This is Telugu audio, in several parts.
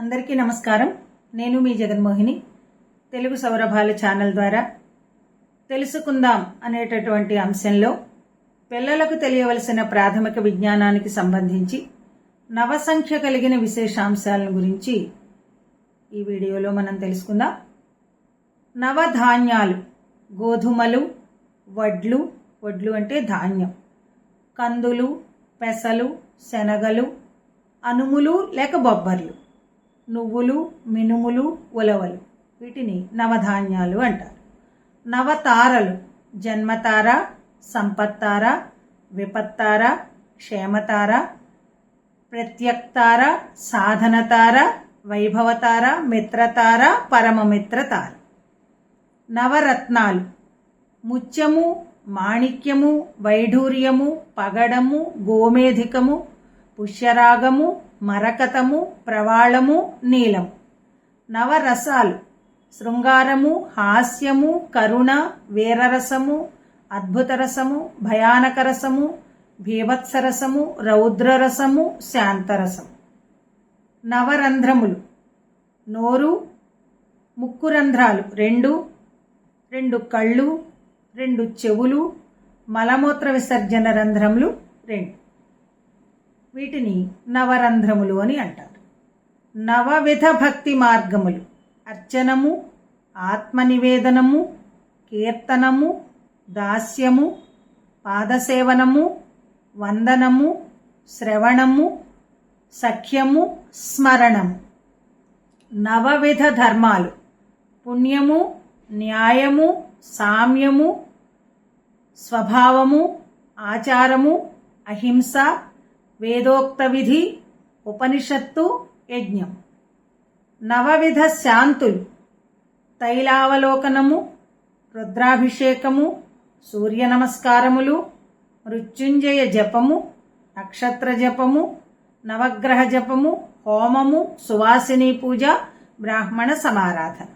అందరికీ నమస్కారం. నేను మీ జగన్మోహిని. తెలుగు సౌరభాల ఛానల్ ద్వారా తెలుసుకుందాం అనేటటువంటి అంశంలో పిల్లలకు తెలియవలసిన ప్రాథమిక విజ్ఞానానికి సంబంధించి నవసంఖ్య కలిగిన విశేషాంశాలను గురించి ఈ వీడియోలో మనం తెలుసుకుందాం. నవధాన్యాలు గోధుమలు వడ్లు వడ్లు అంటే ధాన్యం. కందులు పెసలు శనగలు అనుములు లేక బొబ్బర్లు. నువ్వులు మినుములు ఉలవలు. వీటిని నవధాన్యాలు అంటారు. నవతారలు జన్మతార సంపత్తార విపత్తార క్షేమతార ప్రత్యక్తార సాధనతార వైభవతార మిత్రతార పరమమిత్రతార. నవరత్నాలు ముత్యము మాణిక్యము వైఢూర్యము పగడము గోమేధికము పుష్యరాగము మరకతము ప్రవాళము నీలము. నవరసాలు. శృంగారము హాస్యము కరుణ వీరరసము అద్భుతరసము భయానకరసము భీభత్సరసము రౌద్రరసము శాంతరసము. నవరంధ్రములు. నోరు ముక్కు రంధ్రాలు రెండు రెండు కళ్ళు రెండు చెవులు మలమూత్ర విసర్జన రంధ్రములు. రెండు. వీటిని నవరంధ్రములు అని అంటారు. నవవిధ భక్తి మార్గములు. అర్చనము ఆత్మనివేదనము కీర్తనము దాస్యము పాదసేవనము వందనము శ్రవణము సఖ్యము స్మరణము. నవవిధ ధర్మాలు. పుణ్యము న్యాయము సామ్యము స్వభావము ఆచారము అహింస వేదోక్త విధి ఉపనిషత్తు యజ్ఞం. నవవిధ శాంతులు. తైలావలోకనము రుద్రాభిషేకము సూర్య నమస్కారములు మృత్యుంజయ జపము నక్షత్ర జపము నవగ్రహ జపము హోమము సువాసిని పూజ బ్రాహ్మణ సమారాధన.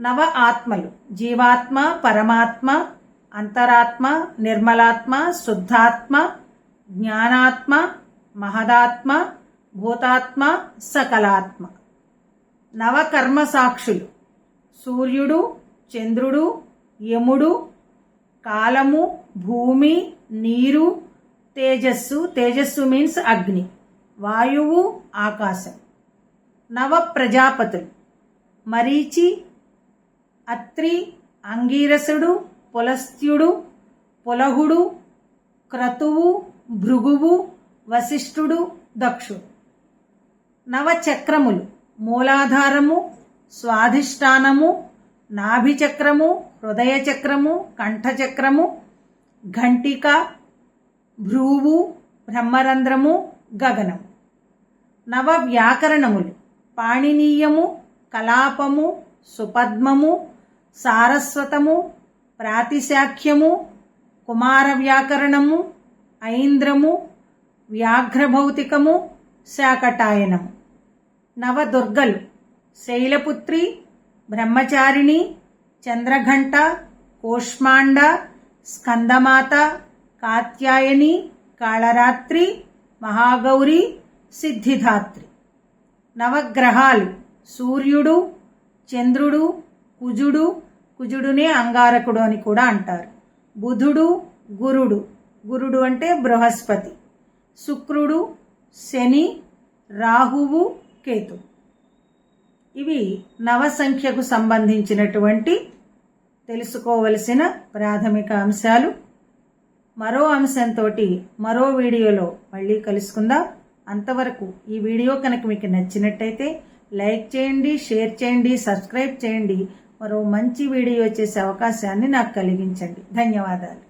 నవ ఆత్మలు. జీవాత్మ పరమాత్మ అంతరాత్మ నిర్మలాత్మ శుద్ధాత్మ జ్ఞానాత్మ మహదాత్మ భూతాత్మ సకలాత్మ. నవకర్మ సాక్షులు. సూర్యుడు చంద్రుడు యముడు కాలము భూమి నీరు తేజస్సు. తేజస్సు మీన్స్ అగ్ని. వాయువు ఆకాశం. నవ ప్రజాపతులు. మరీచి అత్రి అంగీరసుడు పులస్త్యుడు పులహుడు క్రతువు భృగువు వశిష్ఠుడు దక్షుడు నవచక్రములు. మూలాధారము స్వాధిష్టానము నాభిచక్రము హృదయచక్రము కంఠచక్రము ఘంటిక భ్రూవు బ్రహ్మరంధ్రము గగనం. నవ వ్యాకరణములు పాణినీయము కలాపము సుపద్మము సారస్వతము ప్రాతిశాఖ్యము కుమార వ్యాకరణము ఐంద్రము వ్యాఘ్రభౌతికము శాకటాయనము నవదుర్గలు. శైలపుత్రి బ్రహ్మచారిణి చంద్రఘంట కోష్మాండ స్కందమాత కాత్యాయని కాళరాత్రి మహాగౌరి సిద్ధిధాత్రి. నవగ్రహాలు. సూర్యుడు చంద్రుడు కుజుడు. కుజుడునే అంగారకుడు అని కూడా అంటారు. బుధుడు గురుడు. గురుడు అంటే బృహస్పతి. శుక్రుడు శని రాహువు కేతు. ఇవి నవసంఖ్యకు సంబంధించినటువంటి తెలుసుకోవలసిన ప్రాథమిక అంశాలు. మరో అంశంతో మరో వీడియోలో మళ్ళీ కలుసుకుందాం. అంతవరకు ఈ వీడియో కనుక మీకు నచ్చినట్టయితే లైక్ చేయండి షేర్ చేయండి సబ్స్క్రైబ్ చేయండి. మరో మంచి వీడియో చేసే అవకాశాన్ని నాకు కలిగించండి. ధన్యవాదాలు.